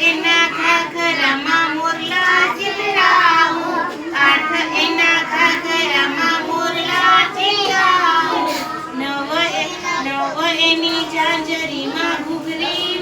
એના ઘાઘરામાં મોરલા છે એની જાંજરીમાં ઘૂઘરી